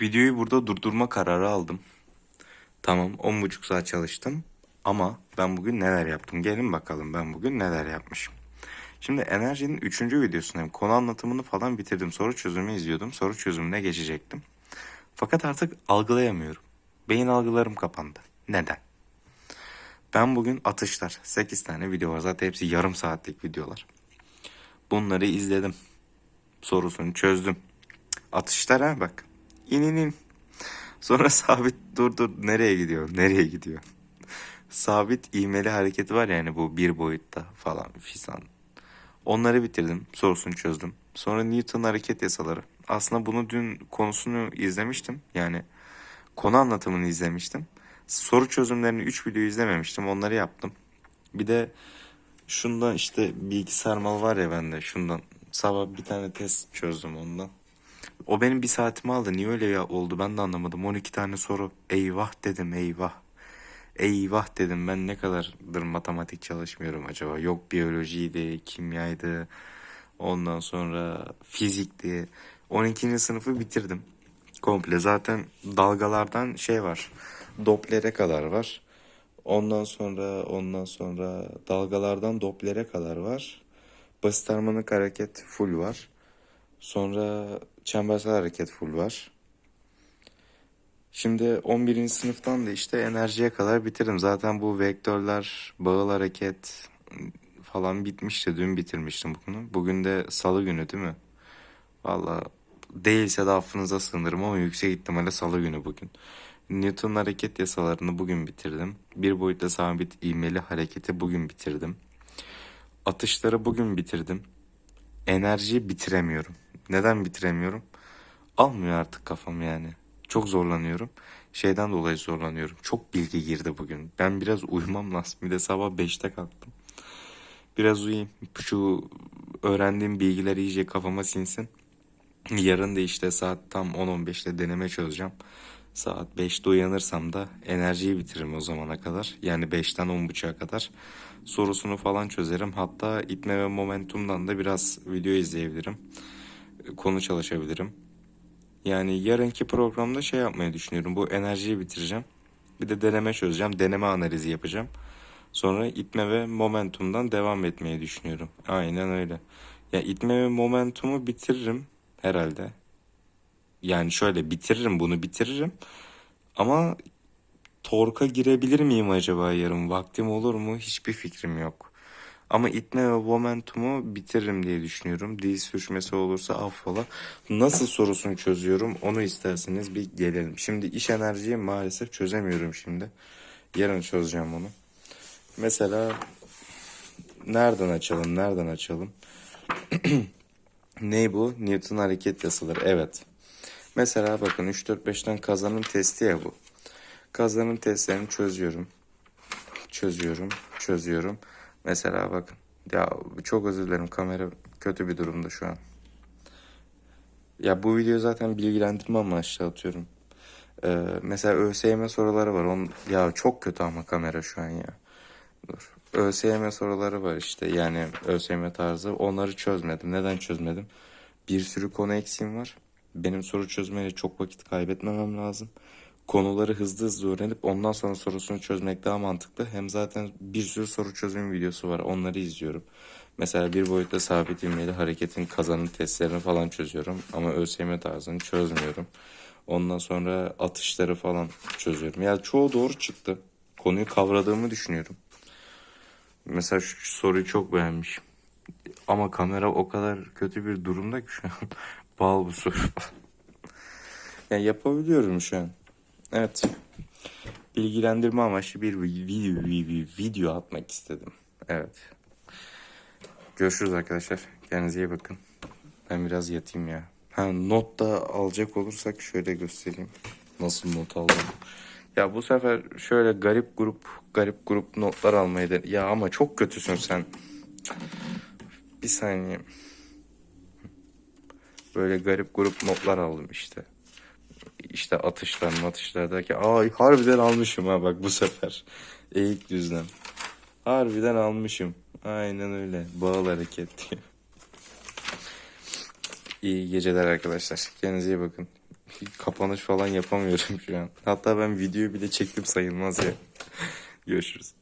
Videoyu burada durdurma kararı aldım. Tamam 10,5 saat çalıştım. Ama ben bugün neler yaptım? Gelin bakalım ben bugün neler yapmışım. Şimdi enerjinin 3. videosundayım. Konu anlatımını falan bitirdim. Soru çözümü izliyordum. Soru çözümüne geçecektim. Fakat artık algılayamıyorum. Beyin algılarım kapandı. Neden? Ben bugün atışlar. 8 tane video var. Zaten hepsi yarım saatlik videolar. Bunları izledim. Sorusunu çözdüm. Atışlar ha bak. İn in in. Sonra sabit dur dur nereye gidiyor? Nereye gidiyor? Sabit ivmeli hareketi var yani bu bir boyutta falan filan. Onları bitirdim. Sorusunu çözdüm. Sonra Newton hareket yasaları. Aslında bunu dün konusunu izlemiştim. Yani konu anlatımını izlemiştim. Soru çözümlerini 3 video izlememiştim. Onları yaptım. Bir de şundan işte bilgisayar mal var ya bende. Şundan sabah bir tane test çözdüm ondan. O benim bir saatimi aldı. Niye öyle ya oldu ben de anlamadım. 12 tane soru. Eyvah dedim eyvah. Eyvah dedim ben ne kadardır matematik çalışmıyorum acaba. Yok biyolojiydi, kimyaydı. Ondan sonra fizikti. 12. sınıfı bitirdim. Komple zaten dalgalardan şey var. Doppler'e kadar var. Ondan sonra ondan sonra dalgalardan Doppler'e kadar var. Basit harmonik hareket full var. Sonra çembersel hareket full var. Şimdi 11. sınıftan da işte enerjiye kadar bitirdim. Zaten bu vektörler, bağıl hareket falan bitmişti. Dün bitirmiştim bunu. Bugün de salı günü değil mi? Valla değilse de affınıza sığınırım ama yüksek ihtimalle salı günü bugün. Newton hareket yasalarını bugün bitirdim. Bir boyutla sabit ivmeli hareketi bugün bitirdim. Atışları bugün bitirdim. Enerjiyi bitiremiyorum. Neden bitiremiyorum? Almıyor artık kafam yani. Çok zorlanıyorum. Şeyden dolayı zorlanıyorum. Çok bilgi girdi bugün. Ben biraz uyumam lazım. Bir de sabah 5'te kalktım. Biraz uyuyayım. Şu öğrendiğim bilgiler iyice kafama sinsin. Yarın da işte saat tam 10-15'te deneme çözeceğim. Saat 5'te uyanırsam da enerjiyi bitiririm o zamana kadar. Yani 5'ten 10.30'a kadar sorusunu falan çözerim. Hatta itme ve momentumdan da biraz video izleyebilirim. Konu çalışabilirim. Yani yarınki programda şey yapmayı düşünüyorum. Bu enerjiyi bitireceğim. Bir de deneme çözeceğim. Deneme analizi yapacağım. Sonra itme ve momentumdan devam etmeyi düşünüyorum. Aynen öyle. Ya itme ve momentumu bitiririm herhalde. Yani şöyle bitiririm bunu bitiririm. Ama torka girebilir miyim acaba yarın? Vaktim olur mu? Hiçbir fikrim yok. Ama itme ve momentumu bitiririm diye düşünüyorum. Dil sürçmesi olursa affola. Nasıl sorusunu çözüyorum onu isterseniz bir gelelim. Şimdi iş enerjiyi maalesef çözemiyorum şimdi. Yarın çözeceğim onu. Mesela nereden açalım nereden açalım? Ney bu? Newton hareket yasaları. Evet. Mesela bakın 3 4 5'ten kazanım testi ya bu. Kazanım testlerini çözüyorum. Çözüyorum, çözüyorum. Mesela bakın. Ya çok özür dilerim kamera kötü bir durumda şu an. Ya bu video zaten bilgilendirme amaçlı atıyorum. Ee, mesela ÖSYM soruları var. On, ya çok kötü ama kamera şu an ya. Dur. ÖSYM soruları var işte yani ÖSYM tarzı. Onları çözmedim. Neden çözmedim? Bir sürü konu eksiğim var. Benim soru çözmeye çok vakit kaybetmemem lazım. Konuları hızlı hızlı öğrenip ondan sonra sorusunu çözmek daha mantıklı. Hem zaten bir sürü soru çözüm videosu var. Onları izliyorum. Mesela bir boyutta sabit ivmeli hareketin kazanım testlerini falan çözüyorum. Ama ÖSYM tarzını çözmüyorum. Ondan sonra atışları falan çözüyorum. Ya çoğu doğru çıktı. Konuyu kavradığımı düşünüyorum. Mesela şu soruyu çok beğenmişim. Ama kamera o kadar kötü bir durumda ki şu an. Bal bu soru. Yani yapabiliyorum şu an. Evet. Bilgilendirme amaçlı bir video, video, atmak istedim. Evet. Görüşürüz arkadaşlar. Kendinize iyi bakın. Ben biraz yatayım ya. Ha not da alacak olursak şöyle göstereyim. Nasıl not aldım. Ya bu sefer şöyle garip grup garip grup notlar almayı da... Ya ama çok kötüsün sen. Bir saniye. Böyle garip grup notlar aldım işte. İşte atışlar matışlardaki. Ay harbiden almışım ha bak bu sefer. Eğik düzlem. Harbiden almışım. Aynen öyle. Bağıl hareket diye. İyi geceler arkadaşlar. Kendinize iyi bakın. kapanış falan yapamıyorum şu an. Hatta ben video bile çektim sayılmaz ya. Görüşürüz.